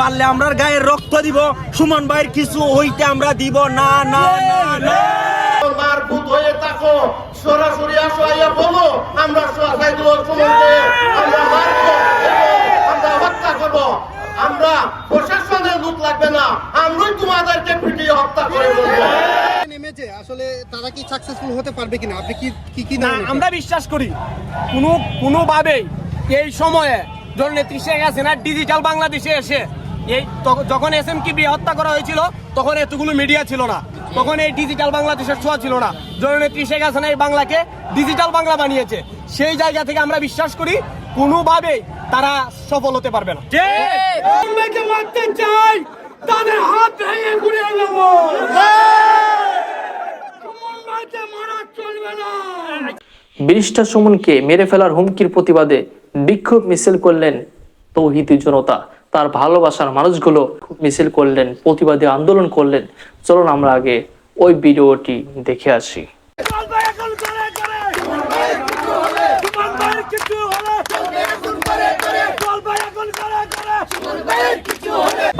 পারলে আমরা গায়ের রক্ত দিব। সুমন ভাইয়ের কিছু হইতে আমরা দিব। না না না না। মারফুত হয়ে থাকো। সরাসরি আসো আইয়া বলো। আমরা সাইদুল সুমনকে। আমরা মারবো আমরা হত্যা করব আমরা প্রশাসনের লোক লাগবে না। আমরাই তোমাদেরকে পিটিয়ে হত্যা করে বলব নেমেছে। আসলে তারা কি সাকসেসফুল হতে পারবে কিনা? আপনি কি কি কি না আমরা বিশ্বাস করি। কোনো কোনোভাবেই এই সময়ে জননেত্রী শেখ হাসিনা ডিজিটাল বাংলাদেশে এসে এই যখন এস এম কি হত্যা করা হয়েছিল তখন এতগুলো মিডিয়া ছিল না। তখন এই ডিজিটাল বাংলাদেশের ছোঁয়া ছিল না। জননেত্রী শেখ হাসিনা এই বাংলাকে ডিজিটাল বাংলা বানিয়েছে। সেই জায়গা থেকে আমরা বিশ্বাস করি কোনোভাবেই তারা সফল হতে পারবে না। মারতে চাই তাদের হাত ভেঙে ঘুরিয়ে নেব মারা চলবে না। ব্যারিস্টার সুমনকে মেরে ফেলার হুমকির প্রতিবাদে বিক্ষোভ মিছিল করলেন তৌহিদি জনতা। তার ভালোবাসার মানুষগুলো মিছিল করলেন প্রতিবাদী আন্দোলন করলেন। চলুন আমরা আগে ওই ভিডিওটি দেখে আসি।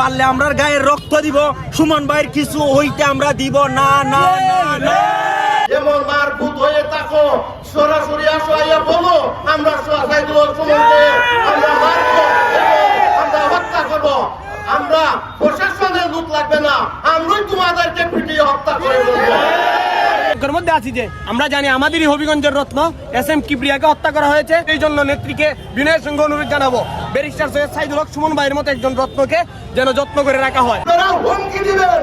পারলে আমরা গায়ের রক্ত দিব সুমন ভাইয়ের কিছু হইতে আমরা দিব। না না না না। যেমন মারফুত হয়ে থাকো সরাসরি আসো আইয়া বলো আমরা সুমনকে। আমরা মারবো এবং আমরা হত্যা করব আমরা প্রশাসনের লোক লাগবে না আমরাই তোমাদেরকে পিটিয়ে হত্যা করে এর মধ্যে আছি যে আমরা জানি আমাদেরই হবিগঞ্জের রত্ন এস এম কিপ্রিয়াকে হত্যা করা হয়েছে। এই জন্য নেত্রীকে বিনয়ের সঙ্গে অনুরোধ জানাব। ব্যারিস্টার সৈয়দ সাইদুল হক সুমন ভাইয়ের মতো একজন রত্নকে যেন যত্ন করে রাখা হয়। হুমকি দিবেন।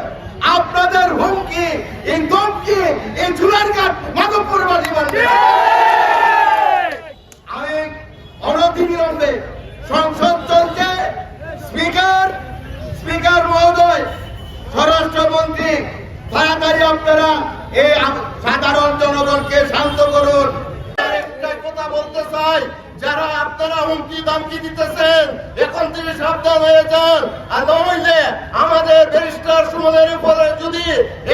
আপনাদের হুমকি এই ধমকি এই ঝুলার কাঠ মাধবপুরবাসী মানবে। আমি অনতিবিলম্বে সংসদ চলছে স্বরাষ্ট্রমন্ত্রী তাড়াতাড়ি আপনারা এই সাধারণ জনগণকে শান্ত করুন। কথা বলতে চাই, যারা আপনারা হুমকি দামকি দিতেছেন, এখন থেকে সাবধান হয়ে যান। আর নইলে আমাদের ব্যারিস্টার সুমনের উপরে যদি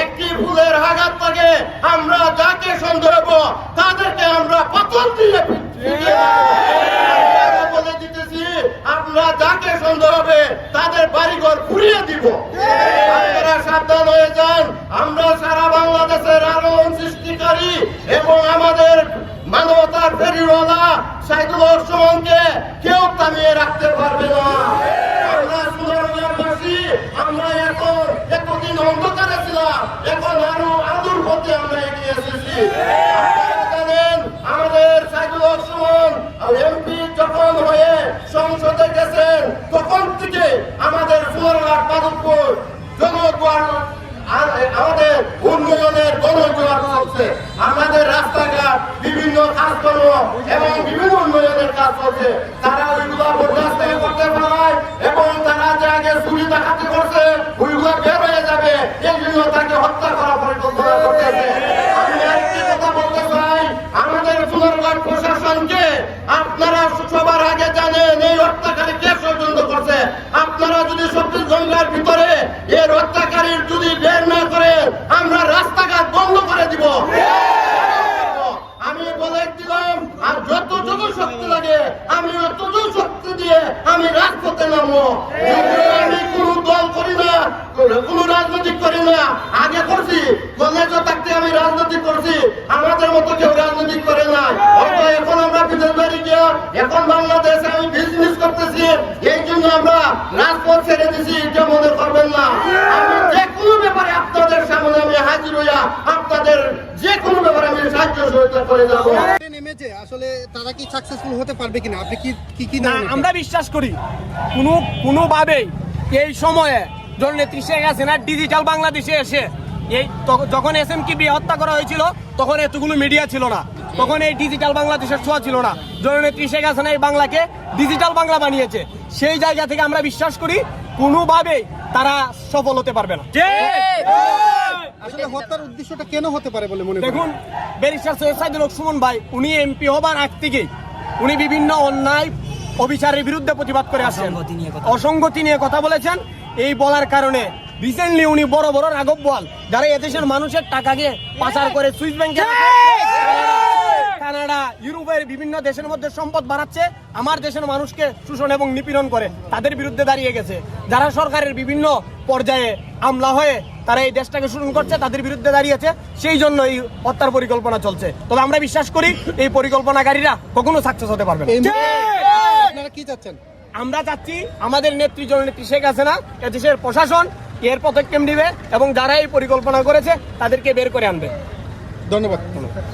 একটি ফুলের আঘাত থাকে আমরা যাকে সন্দেহ তাদেরকে আমরা পতন দিয়ে ফিরিয়ে দেবো। আমরা বলে আমরা যাকে সন্দেহ হবে, তাদের বাড়িঘর ঘুরিয়ে দিব। আপনারা সাবধান হয়ে যান, আমরা সারা বাংলাদেশের আলোড়ন সৃষ্টিকারী এবং আমাদের মানবতার ফেরিওয়ালা কেউ থামিয়ে রাখতে পারবে না। আমরা সুন্দরবাসী আমরা এখন এতদিন অন্ধকারে ছিলাম, এখন আরও আদুর পথে আমরা এগিয়ে এসেছি। আমাদের সাইদুল হক সুমন এমপি যখন হয়ে সংসদে গেছেন তখন থেকে আমাদের সুন্দরঘাট মাধবপুর জনগণ আর আমাদের উন্নয়নের গণজোয়ার চলছে আমাদের রাস্তাঘাট বিভিন্ন কাজকর্ম এবং বিভিন্ন উন্নয়নের কাজ চলছে। তারা ওইগুলো বরদাস্ত করতে পারায় এবং তারা যে আগে চুরি ডাকাতি করছে ওইগুলো বের হয়ে যাবে। এই তাকে হত্যা করা পরিকল্পনা করতেছে আমাদের সুন্দরগড় প্রশাসনকে আপনারা সবার আগে জানেন, এই হত্যাকারী কে আপনারা যদি সত্যি গঙ্গার ভিতরে এর হত্যাকারীর যদি বের না করে আমরা রাস্তাঘাট বন্ধ করে দিব আমি বলে দিলাম আর যতটুকু শক্তি লাগে, আমি অতদূর শক্তি দিয়ে আমি রাজপথে নামো আমি কোনো দল করি না, কোনো রাজনৈতিক করি না। আগে করছি কলেজও থাকতে আমি রাজনীতি করছি। আমাদের মতো কেউ রাজনীতি করে না হয়তো এখন আমরা বিদেশ বাড়ি গিয়া, এখন বাংলাদেশে আমি বিজনেস করতেছি। এই জন্য আমরা রাজপথ ছেড়ে দিছি এটা মনে করবেন না আমি যে কোনো ব্যাপারে আপনাদের সামনে আমি হাজির হইয়া আপনাদের যে কোনো ব্যাপারে আমি সাহায্য সহযোগিতা করে যাব। নেমেছে আসলে তারা কি সাকসেসফুল হতে পারবে কিনা? আপনি কি কি কি না আমরা বিশ্বাস করি। কোনো কোনোভাবেই এই সময়ে জননেত্রী শেখ হাসিনা ডিজিটাল বাংলাদেশে এসে এই যখন এস এম কি হত্যা করা হয়েছিল তখন এতগুলো মিডিয়া ছিল না। তখন এই ডিজিটাল বাংলাদেশের ছোঁয়া ছিল না। জননেত্রী শেখ হাসিনা এই বাংলাকে ডিজিটাল বাংলা বানিয়েছে সেই জায়গা থেকে আমরা বিশ্বাস করি কোনোভাবেই তারা সফল হতে পারবে না। আসলে হত্যার উদ্দেশ্যটা কেন হতে পারে বলে মনে দেখুন ব্যারিস্টার সৈয়দ সাইদুল সুমন ভাই উনি এমপি হবার আগ থেকেই উনি বিভিন্ন অন্যায় অবিচারের বিরুদ্ধে প্রতিবাদ করে আসছেন। অসঙ্গতি নিয়ে কথা বলেছেন। এই বলার কারণে রিসেন্টলি উনি বড় বড় রাঘব বল যারা এদেশের মানুষের টাকাকে পাচার করে সুইস ব্যাংকে কানাডা ইউরোপের বিভিন্ন দেশের মধ্যে সম্পদ বাড়াচ্ছে আমার দেশের মানুষকে শোষণ এবং নিপীড়ন করে তাদের বিরুদ্ধে দাঁড়িয়ে গেছে। যারা সরকারের বিভিন্ন পর্যায়ে আমলা হয়ে তারা এই দেশটাকে শোষণ করছে তাদের বিরুদ্ধে দাঁড়িয়েছে সেই জন্য এই হত্যার পরিকল্পনা চলছে। তবে আমরা বিশ্বাস করি এই পরিকল্পনাকারীরা কখনো সাকসেস হতে পারবে না। আপনারা কি চাচ্ছেন? আমরা চাচ্ছি আমাদের নেত্রী জননেত্রী শেখ হাসিনা দেশের প্রশাসন এর পদক্ষেপ নিবে এবং যারা এই পরিকল্পনা করেছে তাদেরকে বের করে আনবে। ধন্যবাদ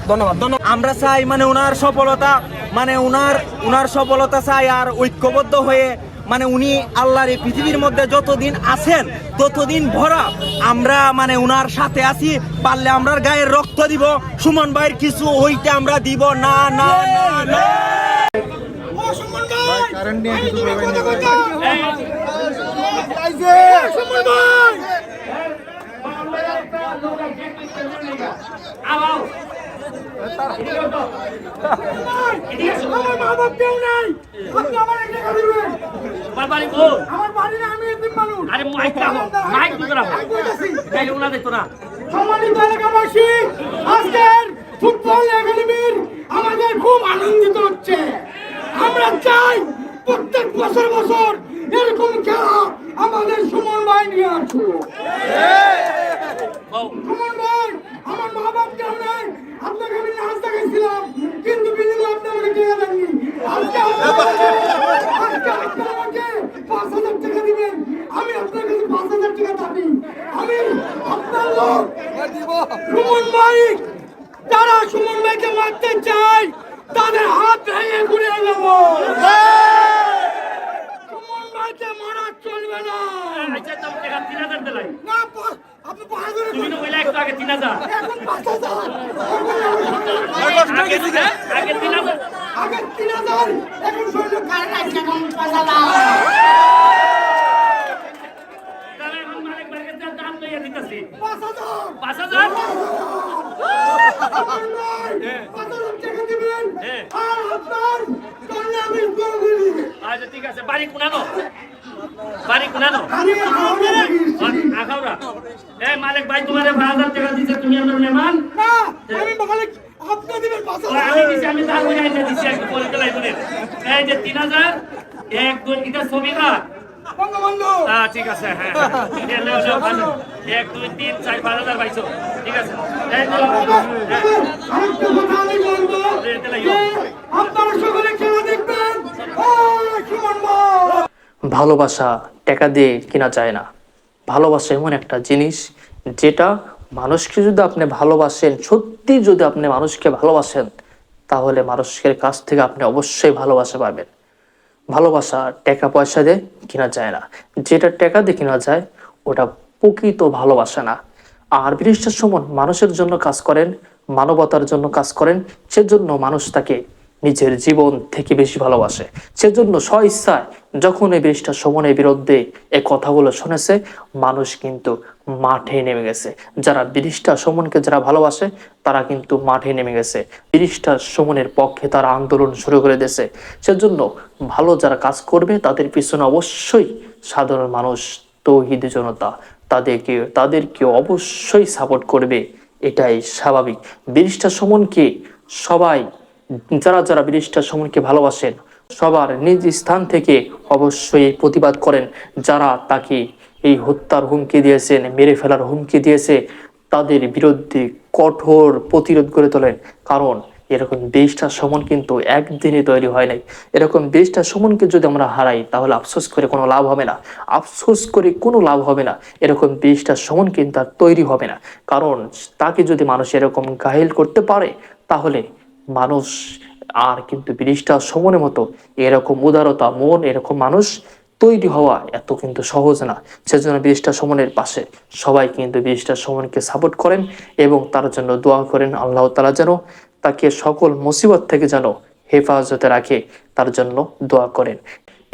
ধন্যবাদ ধন্যবাদ আমরা চাই মানে উনার সফলতা মানে উনার উনার সফলতা চাই আর ঐক্যবদ্ধ হয়ে মানে উনি আল্লাহর এই পৃথিবীর মধ্যে যতদিন আছেন ততদিন ভরা আমরা মানে উনার সাথে আছি পারলে আমরা গায়ের রক্ত দিব সুমন ভাইয়ের কিছু হইতে আমরা দিব না না না না আমার মা বাপ কেউ নাই। আপনি আমার একটা টাকা দিবেন আমার বাড়ি কোন আমার বাড়ি না আমি এতিম মানুষ। আরে মাইক রাখো মাইক দুটো রাখো। তাইলে ওনা দেখতো না। সম্মানিত এলাকাবাসী আজকের ফুটবল একাডেমির আমাদের খুব আনন্দিত হচ্ছে। আমরা চাই প্রত্যেক বছর বছর এরকম খেলা আমাদের সুমন নিয়ে আসুক বউ, সুমন ভাই আমার মা বাপ কেউ নেই আপনাকে আমি নাচ দেখাইছিলাম কিন্তু বিনিময়ে আপনি আমাকে টাকা দেননি আজকে আপনারা- আজকে আপনারা আমাকে পাঁচ হাজার টাকা দিবেন আমি আপনার কাছে পাঁচ হাজার টাকা দাবি আমি আপনার লোক সুমন ভাই যারা সুমন ভাইকে মারতে চায় তাদের হাত ভেঙে ঘুরিয়ে ভাইকে মারা চলবে না। আচ্ছা তিন হাজার আপনি তুমি তো একটু আগে তিন হাজার। এখন পাঁচ হাজার। আগে আগে তিন হাজার। আগে তিন এখন আছে এখন পাঁচ হাজার। আচ্ছা ঠিক আছে। বাড়ি কোনানো? বাড়ি কোনানো? আমি হাওড়া গেছি। আখাউরা এই মালিক ভাই তোমার পাঁচ হাজার টাকা দিচ্ছে তুমি আমার মেহমান? না আমি মালিক আপনি দিবেন পাঁচ ও, হাজার আমি দিছি আমি তার বলে আইনে দিছি একটু পরে দিলাই বলে এই যে তিন হাজার এক দুই এটা ছবি বঙ্গবন্ধু। হ্যাঁ ঠিক আছে হ্যাঁ হ্যাঁ। এক দুই তিন চার পাঁচ হাজার পাইছো। ঠিক আছে। হ্যাঁ। আরেকটা কথা আমি বলব আপনারা সকলে খেলা দেখবেন ভালোবাসা টাকা দিয়ে কিনা যায় না। ভালোবাসা এমন একটা জিনিস যেটা মানুষকে যদি আপনি ভালোবাসেন, সত্যি যদি আপনি মানুষকে ভালোবাসেন, তাহলে মানুষের কাছ থেকে আপনি অবশ্যই ভালোবাসা পাবেন। ভালোবাসা টাকা পয়সা দিয়ে কিনা যায় না। যেটা টাকা দিয়ে কিনা যায়, ওটা প্রকৃত ভালোবাসা না। আর বিরিষ্টার সমন মানুষের জন্য কাজ করেন, মানবতার জন্য কাজ করেন, সেজন্য মানুষ তাকে নিজের জীবন থেকে বেশি ভালোবাসে। সেজন্য স্ব ইচ্ছায় যখন এই বিরিষ্টার সমনের বিরুদ্ধে এই কথাগুলো শুনেছে, মানুষ কিন্তু মাঠে নেমে গেছে। যারা বিরিষ্টা সমনকে যারা ভালোবাসে, তারা কিন্তু মাঠে নেমে গেছে। বিরিষ্টা সমনের পক্ষে তারা আন্দোলন শুরু করে দিয়েছে। সেজন্য ভালো যারা কাজ করবে, তাদের পিছনে অবশ্যই সাধারণ মানুষ, তৌহিদি জনতা তাদেরকে তাদেরকে অবশ্যই সাপোর্ট করবে। এটাই স্বাভাবিক। বিরিষ্টা সমনকে সবাই, যারা যারা বিরিষ্টা সমনকে ভালোবাসেন, সবার নিজ স্থান থেকে অবশ্যই প্রতিবাদ করেন। যারা তাকে এই হত্যার হুমকি দিয়েছেন, মেরে ফেলার হুমকি দিয়েছে, তাদের বিরুদ্ধে কঠোর প্রতিরোধ করে তোলেন। কারণ এরকম বিশটা সমন কিন্তু একদিনে তৈরি হয় নাই। এরকম বিশটা সমনকে যদি আমরা হারাই, তাহলে আফসোস করে কোনো লাভ হবে না। আফসোস করে কোনো লাভ হবে না। এরকম বিশটা সমন কিন্তু আর তৈরি হবে না। কারণ তাকে যদি মানুষ এরকম গাহিল করতে পারে, তাহলে মানুষ আর কিন্তু বিরিশটা সমনের মতো এরকম উদারতা, মন এরকম মানুষ তৈরি হওয়া এত কিন্তু সহজ না। সেজন্য বিরিশটা সমনের পাশে সবাই কিন্তু বিরিশটা সমনকে সাপোর্ট করেন এবং তার জন্য দোয়া করেন। আল্লাহ তালা যেন তাকে সকল মুসিবত থেকে যেন হেফাজতে রাখে, তার জন্য দোয়া করেন।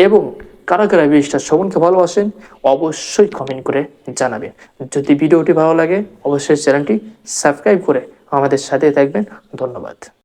এবং কারা কারা বিরিশটা শ্রবণকে ভালোবাসেন, অবশ্যই কমেন্ট করে জানাবেন। যদি ভিডিওটি ভালো লাগে, অবশ্যই চ্যানেলটি সাবস্ক্রাইব করে আমাদের সাথে থাকবেন। ধন্যবাদ।